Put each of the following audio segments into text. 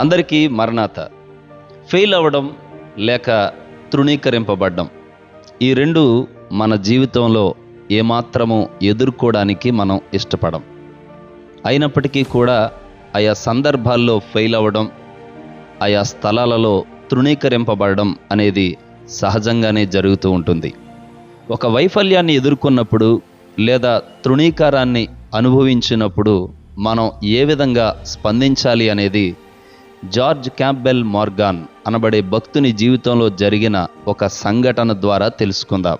అందరికీ మరణాత. ఫెయిల్ అవ్వడం లేక తృణీకరింపబడ్డం. ఈ రెండు మన జీవితంలో ఏమాత్రము ఎదుర్కోవడానికి మనం ఇష్టపడం. అయినప్పటికీ కూడా ఆయా సందర్భాల్లో ఫెయిల్ అవ్వడం ఆయా స్థలాలలో తృణీకరింపబడడం అనేది సహజంగానే జరుగుతూ ఉంటుంది. ఒక వైఫల్యాన్ని ఎదుర్కొన్నప్పుడు లేదా తృణీకారాన్ని అనుభవించినప్పుడు మనం ఏ విధంగా స్పందించాలి అనేది జార్జ్ క్యాంబెల్ మార్గాన్ అనబడే భక్తుని జీవితంలో జరిగిన ఒక సంఘటన ద్వారా తెలుసుకుందాం.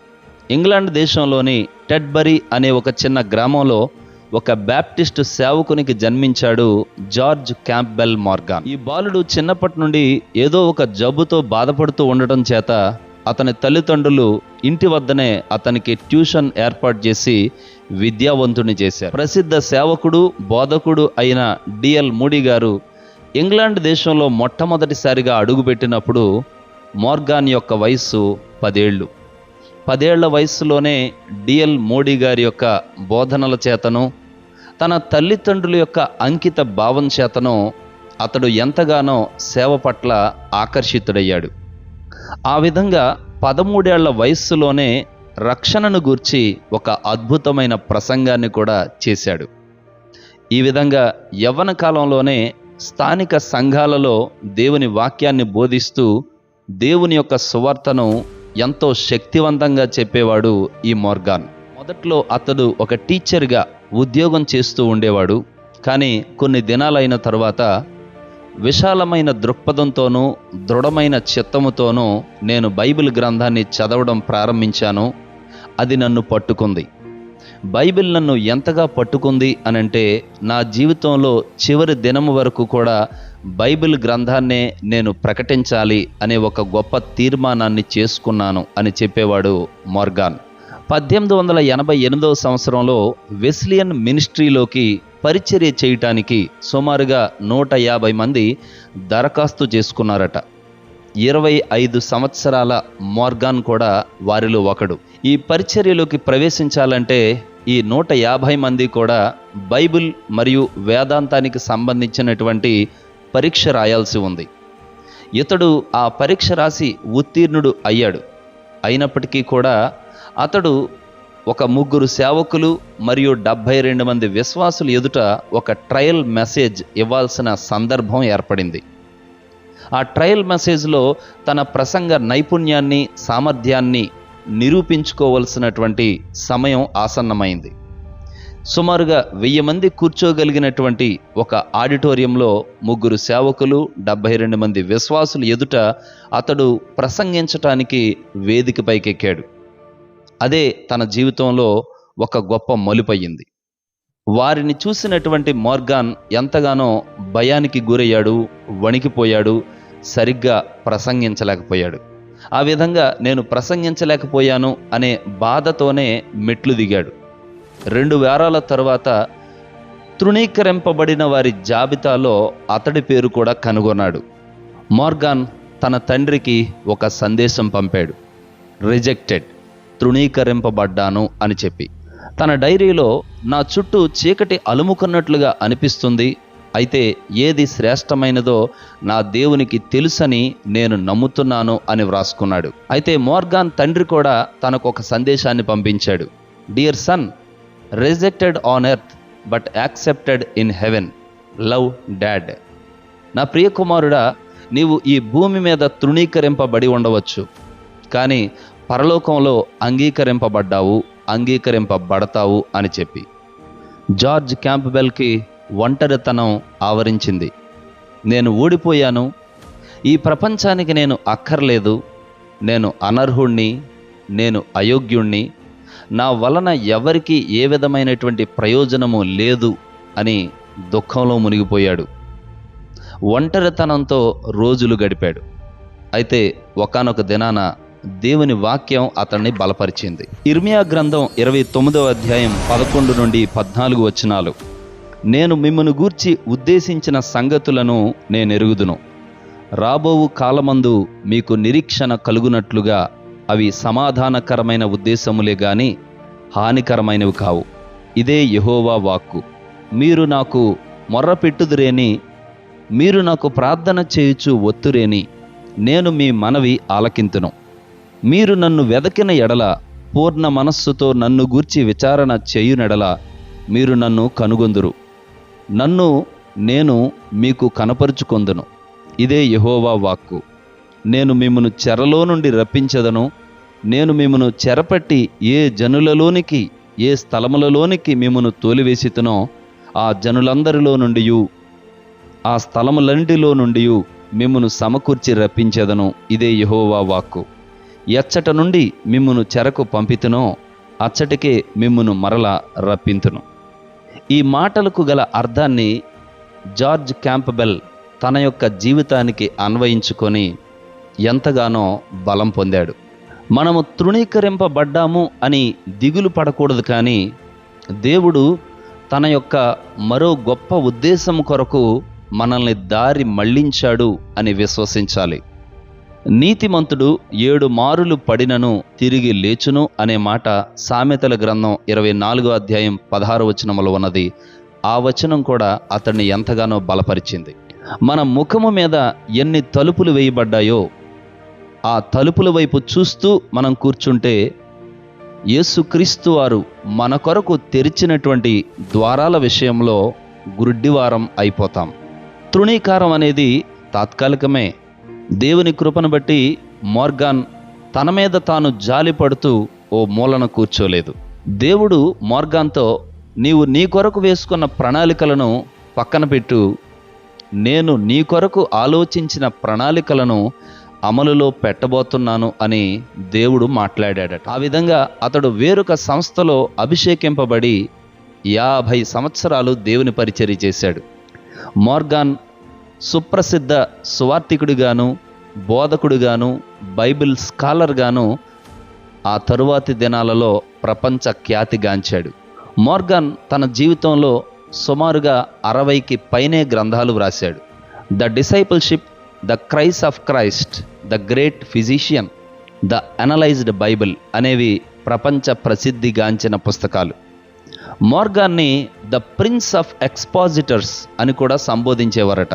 ఇంగ్లాండ్ దేశంలోని టెడ్బరీ అనే ఒక చిన్న గ్రామంలో ఒక బ్యాప్టిస్ట్ సేవకునికి జన్మించాడు జార్జ్ క్యాంప్బెల్ మార్గాన్. ఈ బాలుడు చిన్నప్పటి నుండి ఏదో ఒక జబ్బుతో బాధపడుతూ ఉండటం చేత అతని తల్లిదండ్రులు ఇంటి వద్దనే అతనికి ట్యూషన్ ఏర్పాటు చేసి విద్యావంతుని చేశారు. ప్రసిద్ధ సేవకుడు బోధకుడు అయిన డిఎల్ మూడి గారు ఇంగ్లాండ్ దేశంలో మొట్టమొదటిసారిగా అడుగుపెట్టినప్పుడు మోర్గాన్ యొక్క వయస్సు పదేళ్ళు. పదేళ్ళ వయస్సులోనే డిఎల్ మోడీ గారి యొక్క బోధనల చేతను తన తల్లిదండ్రుల యొక్క అంకిత భావం చేతను అతడు ఎంతగానో సేవ పట్ల ఆకర్షితుడయ్యాడు. ఆ విధంగా పదమూడేళ్ళ వయస్సులోనే రక్షణను గూర్చి ఒక అద్భుతమైన ప్రసంగాన్ని కూడా చేశాడు. ఈ విధంగా యవ్వన కాలంలోనే స్థానిక సంఘాలలో దేవుని వాక్యాన్ని బోధిస్తూ దేవుని యొక్క సువార్తను ఎంతో శక్తివంతంగా చెప్పేవాడు ఈ మోర్గాన్. మొదట్లో అతడు ఒక టీచర్గా ఉద్యోగం చేస్తూ ఉండేవాడు. కానీ కొన్ని దినాలైన తర్వాత విశాలమైన దృక్పథంతోనూ దృఢమైన చిత్తముతోనూ నేను బైబిల్ గ్రంథాన్ని చదవడం ప్రారంభించాను. అది నన్ను పట్టుకుంది. బైబిల్ నన్ను ఎంతగా పట్టుకుంది అనంటే నా జీవితంలో చివరి దినము వరకు కూడా బైబిల్ గ్రంథాన్నే నేను ప్రకటించాలి అనే ఒక గొప్ప తీర్మానాన్ని చేసుకున్నాను అని చెప్పేవాడు మోర్గాన్. పద్దెనిమిది వందల ఎనభై ఎనిమిదవ సంవత్సరంలో వెస్లియన్ మినిస్ట్రీలోకి పరిచర్య చేయటానికి సుమారుగా నూట యాభై మంది దరఖాస్తు చేసుకున్నారట. ఇరవై ఐదు సంవత్సరాల మోర్గాన్ కూడా వారిలో ఒకడు. ఈ పరిచర్యలోకి ప్రవేశించాలంటే ఈ నూట యాభై మంది కూడా బైబిల్ మరియు వేదాంతానికి సంబంధించినటువంటి పరీక్ష రాయాల్సి ఉంది. ఇతడు ఆ పరీక్ష రాసి ఉత్తీర్ణుడు అయ్యాడు. అయినప్పటికీ కూడా అతడు ఒక ముగ్గురు సేవకులు మరియు డెబ్భై రెండు మంది విశ్వాసులు ఎదుట ఒక ట్రయల్ మెసేజ్ ఇవ్వాల్సిన సందర్భం ఏర్పడింది. ఆ ట్రయల్ మెసేజ్లో తన ప్రసంగ నైపుణ్యాన్ని సామర్థ్యాన్ని నిరూపించుకోవలసినటువంటి సమయం ఆసన్నమైంది. సుమారుగా వెయ్యి మంది కూర్చోగలిగినటువంటి ఒక ఆడిటోరియంలో ముగ్గురు సేవకులు డెబ్బై రెండు మంది విశ్వాసులు ఎదుట అతడు ప్రసంగించటానికి వేదికపైకెక్కాడు అదే తన జీవితంలో ఒక గొప్ప మలుపయ్యింది. వారిని చూసినటువంటి మోర్గాన్ ఎంతగానో భయానికి గురయ్యాడు వణికిపోయాడు సరిగ్గా ప్రసంగించలేకపోయాడు. ఆ విధంగా నేను ప్రసంగించలేకపోయాను అనే బాధతోనే మెట్లు దిగాడు. రెండు వారాల తర్వాత తృణీకరింపబడిన వారి జాబితాలో అతడి పేరు కూడా కనుగొన్నాడు. మోర్గాన్ తన తండ్రికి ఒక సందేశం పంపాడు. రిజెక్టెడ్ తృణీకరింపబడ్డాను అని చెప్పి. తన డైరీలో నా చుట్టూ చీకటి అలుముకున్నట్లుగా అనిపిస్తుంది అయితే ఏది శ్రేష్టమైనదో నా దేవునికి తెలుసని నేను నమ్ముతున్నాను అని వ్రాసుకున్నాడు. అయితే మోర్గాన్ తండ్రి కూడా తనకు ఒక సందేశాన్ని పంపించాడు. Dear son rejected on earth but accepted in heaven love dad. నా ప్రియ కుమారుడా నీవు ఈ భూమి మీద తృణీకరింపబడి ఉండవచ్చు కానీ పరలోకంలో అంగీకరింపబడ్డావు అంగీకరింపబడతావు అని చెప్పి. జార్జ్ క్యాంప్బెల్కి ఒంటరితనం ఆవరించింది. నేను ఓడిపోయాను ఈ ప్రపంచానికి నేను అక్కర్లేదు నేను అనర్హుణ్ణి నేను అయోగ్యుణ్ణి నా వలన ఎవరికి ఏ విధమైనటువంటి ప్రయోజనము లేదు అని దుఃఖంలో మునిగిపోయాడు. ఒంటరితనంతో రోజులు గడిపాడు. అయితే ఒకానొక దినాన దేవుని వాక్యం అతన్ని బలపరిచింది. ఇర్మియా గ్రంథం ఇరవై తొమ్మిదవ అధ్యాయం పదకొండు నుండి పద్నాలుగు వచనాలు. నేను మిమ్మను గూర్చి ఉద్దేశించిన సంగతులను నేను ఎరుగుదును రాబోవు కాలమందు మీకు నిరీక్షణ కలుగునట్లుగా అవి సమాధానకరమైన ఉద్దేశములే గాని హానికరమైనవి కావు. ఇదే యెహోవా వాక్కు. మీరు నాకు మొర్రపెట్టుదురేని మీరు నాకు ప్రార్థన చేయుచు ఒత్తురేని నేను మీ మనవి ఆలకింతును. మీరు నన్ను వెదకిన ఎడల పూర్ణ మనస్సుతో నన్ను గూర్చి విచారణ చేయునెడల మీరు నన్ను కనుగొందురు. నన్ను నేను మీకు కనపరుచుకొందును. ఇదే యహోవా వాక్కు. నేను మిమ్మను చెరలో నుండి రప్పించదను. నేను మిమ్మను చెరపట్టి ఏ జనులలోనికి ఏ స్థలములలోనికి మిమ్మను తోలివేసితునో ఆ జనులందరిలో నుండి ఆ స్థలములంటిలో నుండి మిమ్మను సమకూర్చి రప్పించదను. ఇదే యహోవా వాక్కు. ఎచ్చట నుండి మిమ్మును చెరకు పంపితునో అచ్చటికే మిమ్మును మరల రప్పింతును. ఈ మాటలకు గల అర్థాన్ని జార్జ్ క్యాంప్బెల్ తన యొక్క జీవితానికి అన్వయించుకొని ఎంతగానో బలం పొందాడు. మనము తృణీకరింపబడ్డాము అని దిగులు పడకూడదు కానీ దేవుడు తన యొక్క మరో గొప్ప ఉద్దేశం కొరకు మనల్ని దారి మళ్ళించాడు అని విశ్వసించాలి. నీతిమంతుడు ఏడు మారులు పడినను తిరిగి లేచును అనే మాట సామెతల గ్రంథం ఇరవై నాలుగో అధ్యాయం పదహారు వచనములో ఉన్నది. ఆ వచనం కూడా అతన్ని ఎంతగానో బలపరిచింది. మన ముఖము మీద ఎన్ని తలుపులు వేయబడ్డాయో ఆ తలుపుల వైపు చూస్తూ మనం కూర్చుంటే యేసుక్రీస్తు వారు మన కొరకు తెరిచినటువంటి ద్వారాల విషయంలో గుడ్డివారం అయిపోతాం. తృణీకారం అనేది తాత్కాలికమే దేవుని కృపను బట్టి మోర్గాన్ తన మీద తాను జాలి పడుతూ ఓ మూలన కూర్చోలేదు. దేవుడు మోర్గాన్తో నీవు నీ కొరకు వేసుకున్న ప్రణాళికలను పక్కన పెట్టు. నేను నీ కొరకు ఆలోచించిన ప్రణాళికలను అమలులో పెట్టబోతున్నాను అని దేవుడు మాట్లాడాడట. ఆ విధంగా అతడు వేరొక సంస్థలో అభిషేకింపబడి యాభై సంవత్సరాలు దేవుని పరిచర్య చేశాడు. మోర్గాన్ సుప్రసిద్ధ సువార్థికుడిగాను బోధకుడిగాను బైబిల్ స్కాలర్గాను ఆ తరువాతి దినాలలో ప్రపంచ ఖ్యాతిగాంచాడు మోర్గన్ తన జీవితంలో సుమారుగా అరవైకి పైనే గ్రంథాలు వ్రాశాడు. The discipleship the crises of Christ the great physician the analysed Bible అనేవి ప్రపంచ ప్రసిద్ధిగాంచిన పుస్తకాలు. మోర్గాన్ని ద ప్రిన్స్ ఆఫ్ ఎక్స్పాజిటర్స్ అని కూడా సంబోధించేవారట.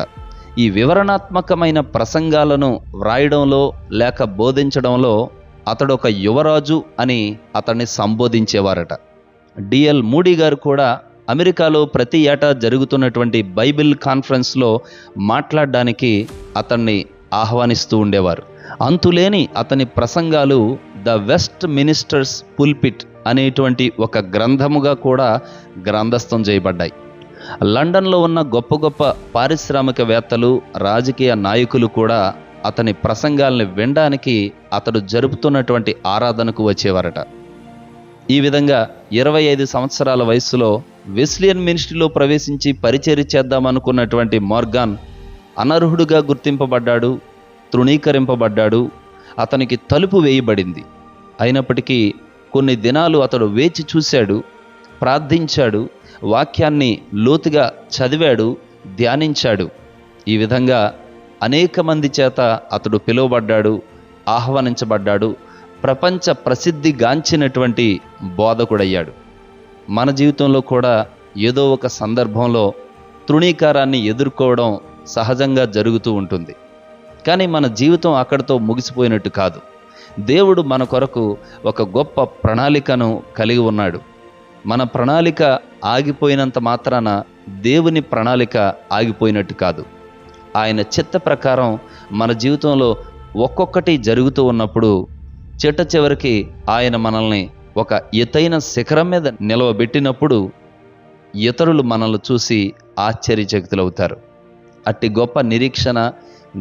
ఈ వివరణాత్మకమైన ప్రసంగాలను వ్రాయడంలో లేక బోధించడంలో అతడు ఒక యువరాజు అని అతన్ని సంబోధించేవారట. డిఎల్ మూడీ గారు కూడా అమెరికాలో ప్రతి ఏటా జరుగుతున్నటువంటి బైబిల్ కాన్ఫరెన్స్లో మాట్లాడడానికి అతన్ని ఆహ్వానిస్తూ ఉండేవారు. అంతులేని అతని ప్రసంగాలు ద వెస్ట్ మినిస్టర్స్ పుల్పిట్ అనేటువంటి ఒక గ్రంథముగా కూడా గ్రంథస్థం చేయబడ్డాయి. లండన్లో ఉన్న గొప్ప గొప్ప పారిశ్రామికవేత్తలు రాజకీయ నాయకులు కూడా అతని ప్రసంగాల్ని వినడానికి అతడు జరుపుతున్నటువంటి ఆరాధనకు వచ్చేవారట. ఈ విధంగా ఇరవై ఐదు సంవత్సరాల వయస్సులో వెస్లియన్ మినిస్ట్రీలో ప్రవేశించి పరిచర్య చేద్దామనుకున్నటువంటి మార్గాన్ అనర్హుడుగా గుర్తింపబడ్డాడు తృణీకరింపబడ్డాడు అతనికి తలుపు వేయబడింది. అయినప్పటికీ కొన్ని దినాలు అతడు వేచి చూశాడు ప్రార్థించాడు వాక్యాన్ని లోతుగా చదివాడు ధ్యానించాడు. ఈ విధంగా అనేక మంది చేత అతడు పిలువబడ్డాడు ఆహ్వానించబడ్డాడు ప్రపంచ ప్రసిద్ధిగాంచినటువంటి బోధకుడయ్యాడు. మన జీవితంలో కూడా ఏదో ఒక సందర్భంలో తృణీకారాన్ని ఎదుర్కోవడం సహజంగా జరుగుతూ ఉంటుంది. కానీ మన జీవితం అక్కడితో ముగిసిపోయినట్టు కాదు. దేవుడు మన కొరకు ఒక గొప్ప ప్రణాళికను కలిగి ఉన్నాడు. మన ప్రణాళిక ఆగిపోయినంత మాత్రాన దేవుని ప్రణాళిక ఆగిపోయినట్టు కాదు. ఆయన చిత్త ప్రకారం మన జీవితంలో ఒక్కొక్కటి జరుగుతూ ఉన్నప్పుడు చిట్ట చివరికి ఆయన మనల్ని ఒక ఎతైన శిఖరం మీద నిలవబెట్టినప్పుడు ఇతరులు మనల్ని చూసి ఆశ్చర్యచకితులవుతారు. అట్టి గొప్ప నిరీక్షణ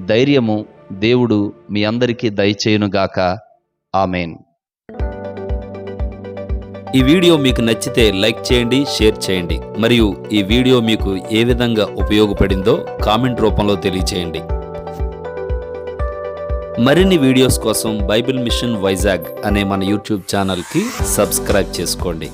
ధైర్యము దేవుడు మీ అందరికీ దయచేయునుగాక. ఆమెన్. ఈ వీడియో మీకు నచ్చితే లైక్ చేయండి షేర్ చేయండి. మరియు ఈ వీడియో మీకు ఏ విధంగా ఉపయోగపడిందో కామెంట్ రూపంలో తెలియచేయండి. మరిన్ని వీడియోస్ కోసం బైబిల్ మిషన్ వైజాగ్ అనే మన యూట్యూబ్ ఛానల్కి సబ్స్క్రైబ్ చేసుకోండి.